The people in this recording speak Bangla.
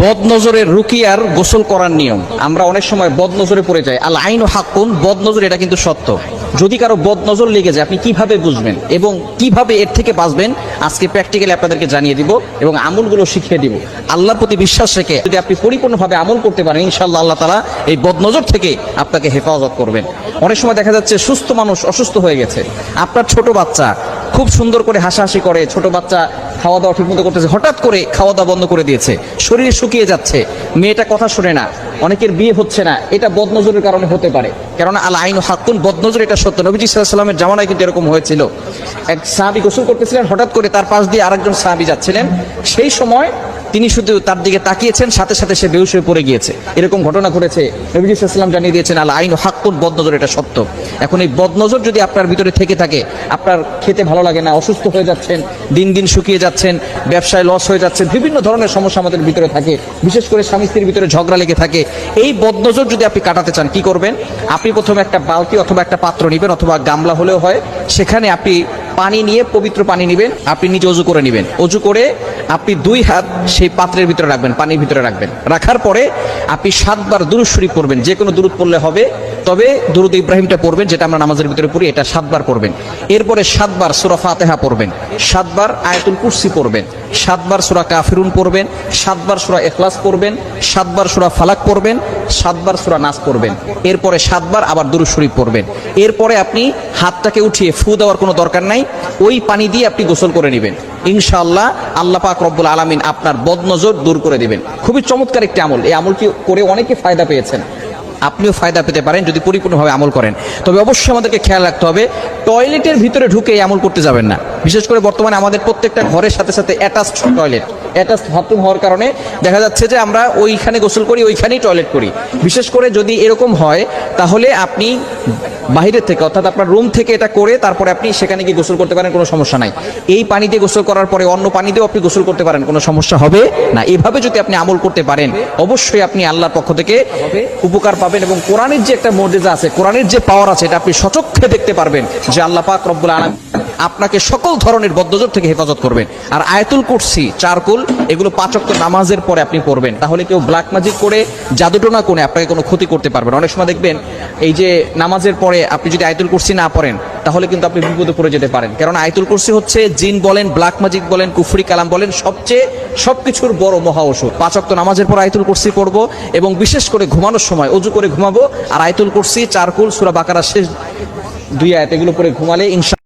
বদনজরের রুকিয়ার গোসল করার নিয়ম। আমরা অনেক সময় বদনজরে পড়ে যাই। আল আইন হাক্কুন, বদনজর এটা কিন্তু সত্য। যদি কারও বদনজর লেগে যায়, আপনি কীভাবে বুঝবেন এবং কীভাবে এর থেকে বাঁচবেন? আজকে প্র্যাকটিক্যালি আপনাদেরকে জানিয়ে দিব এবং আমলগুলো শিখিয়ে দিব। আল্লাহর প্রতি বিশ্বাস রেখে যদি আপনি পরিপূর্ণভাবে আমল করতে পারেন, ইনশাআল্লাহ আল্লাহ তালা এই বদনজর থেকে আপনাকে হেফাজত করবেন। অনেক সময় দেখা যাচ্ছে সুস্থ মানুষ অসুস্থ হয়ে গেছে। আপনার ছোট বাচ্চা খুব সুন্দর করে হাসাহাসি করে, ছোট বাচ্চা খাওয়া দাওয়া ঠিকমতো করতেছে, হঠাৎ করে খাওয়া দাওয়া বন্ধ করে দিয়েছে। শরীর শুকিয়ে যাচ্ছে। মেয়েটা কথা শোনে না। অনেকের বিয়ে হচ্ছে না। এটা বদনজরের কারণে হতে পারে। কেননা আল আইন হাক্কুন, বদনজর এটা সত্য। নবীজি সাল্লামের জামানায় কিন্তু এরকম হয়েছিল। এক সাহাবি গোসল করতেছিলেন, হঠাৎ করে তার পাশ দিয়ে আরেকজন সাহাবি যাচ্ছিলেন। সেই সময় তিনি শুধু তার দিকে তাকিয়েছেন, সাথে সাথে সে বেহুশ হয়ে পড়ে গিয়েছে। এরকম ঘটনা ঘটেছে। নবীজি সাল্লাম জানিয়ে দিয়েছেন, আল আইন হাক্কুন, বদনজর এটা সত্য। এখন এই বদনজর যদি আপনার ভিতরে থেকে থাকে, আপনার খেতে ভালো লাগে না, অসুস্থ হয়ে যাচ্ছেন, দিন দিন শুকিয়ে যাচ্ছেন, ব্যবসায় লস হয়ে যাচ্ছে বিভিন্ন ধরনের সমস্যা আমাদের ভিতরে থাকে, বিশেষ করে স্বামী স্ত্রীর ভিতরে ঝগড়া লেগে থাকে, এই বদনজর যদি আপনি কাটাতে চান, কি করবেন? আপনি প্রথমে একটা বালতি অথবা একটা পাত্র নেবেন অথবা গামলা হলেও হয়, সেখানে আপনি পানি নিয়ে পবিত্র পানি নেবেন, আপনি নিজে অজু করে নেবেন। অজু করে আপনি দুই হাত সেই পাত্রের ভিতরে রাখবেন, পানির ভিতরে রাখবেন। রাখার পরে আপনি সাতবার দুরুদ শরীফ পড়বেন, যে কোনো দুরুদ পড়লে হবে। তবে দুরুদ ইব্রাহিমটা পড়বেন, যেটা আমরা নামাজের ভিতরে পড়ি, এটা সাতবার পড়বেন। এরপরে সাতবার সুরা ফাতেহা পড়বেন, সাতবার আয়াতুল কুরসি পড়বেন, সাতবার সুরা কাফিরুন পড়বেন, সাতবার সুরা এখলাস পড়বেন, সাতবার সুরা ফালাক পড়বেন, সাতবার সুরা নাচ পড়বেন। এরপরে সাতবার আবার দুরুদ শরীফ পড়বেন। এরপরে আপনি হাতটাকে উঠিয়ে ফু দেওয়ার কোনো দরকার নাই, ওই পানি দিয়ে আপনি গোসল করে নেবেন। ইনশাআল্লাহ আল্লাহ পাক রব্বুল আলমিন আপনার বদনজর দূর করে দেবেন। খুবই চমৎকার একটি আমল। এই আমলটি করে অনেকে ফায়দা পেয়েছেন। আপনিও ফায়দা পেতে পারেন যদি পরিপূর্ণভাবে আমল করেন। তবে অবশ্যই আমাদেরকে খেয়াল রাখতে হবে, টয়লেটের ভিতরে ঢুকে এই আমল করতে যাবেন না। বিশেষ করে বর্তমানে আমাদের প্রত্যেকটা ঘরের সাথে সাথে অ্যাটাচড টয়লেট অ্যাটাচড বাথরুম হওয়ার কারণে দেখা যাচ্ছে যে আমরা ওইখানে গোসল করি, ওইখানেই টয়লেট করি। বিশেষ করে যদি এরকম হয়, তাহলে আপনি বাহিরের থেকে, অর্থাৎ আপনার রুম থেকে এটা করে তারপরে আপনি সেখানে গিয়ে গোসল করতে পারেন, কোনো সমস্যা নাই। এই পানি দিয়ে গোসল করার পরে অন্য পানি দিয়েও আপনি গোসল করতে পারেন, কোনো সমস্যা হবে না। এভাবে যদি আপনি আমল করতে পারেন, অবশ্যই আপনি আল্লাহর পক্ষ থেকে উপকার পাবেন এবং কোরআনের যে একটা মর্যাদা আছে, কোরআনের যে পাওয়ার আছে, এটা আপনি সচক্ষে দেখতে পারবেন যে আল্লাহ পাক রব্বুল আপনাকে সকল ধরনের বদ্ধজর থেকে হেফাজত করবেন। আর আয়াতুল কুরসি, চারকুল এগুলো পাঁচক্ত নামাজের পরে আপনি পড়বেন। তাহলে কেউ ব্ল্যাক ম্যাজিক করে, জাদুটোনা করে আপনাকে কোনো ক্ষতি করতে পারবেন অনেক সময় দেখবেন, এই যে নামাজের পরে আপনি যদি আয়াতুল কুরসি না পড়েন, তাহলে কিন্তু আপনি বিপদে পড়ে যেতে পারেন। কারণ আয়াতুল কুরসি হচ্ছে জিন বলেন ব্ল্যাক ম্যাজিক বলেন, কুফরি কালাম বলেন, সবচেয়ে সবকিছুর বড় মহা ওষুধ। পাঁচক্ত নামাজের পর আয়াতুল কুরসি পড়ব এবং বিশেষ করে ঘুমানোর সময় অজু করে ঘুমাবো। আর আয়াতুল কুরসি, চারকুল, সুরা বাকারা শেষ দুই আয়াত এগুলো পরে ঘুমালে ইনশা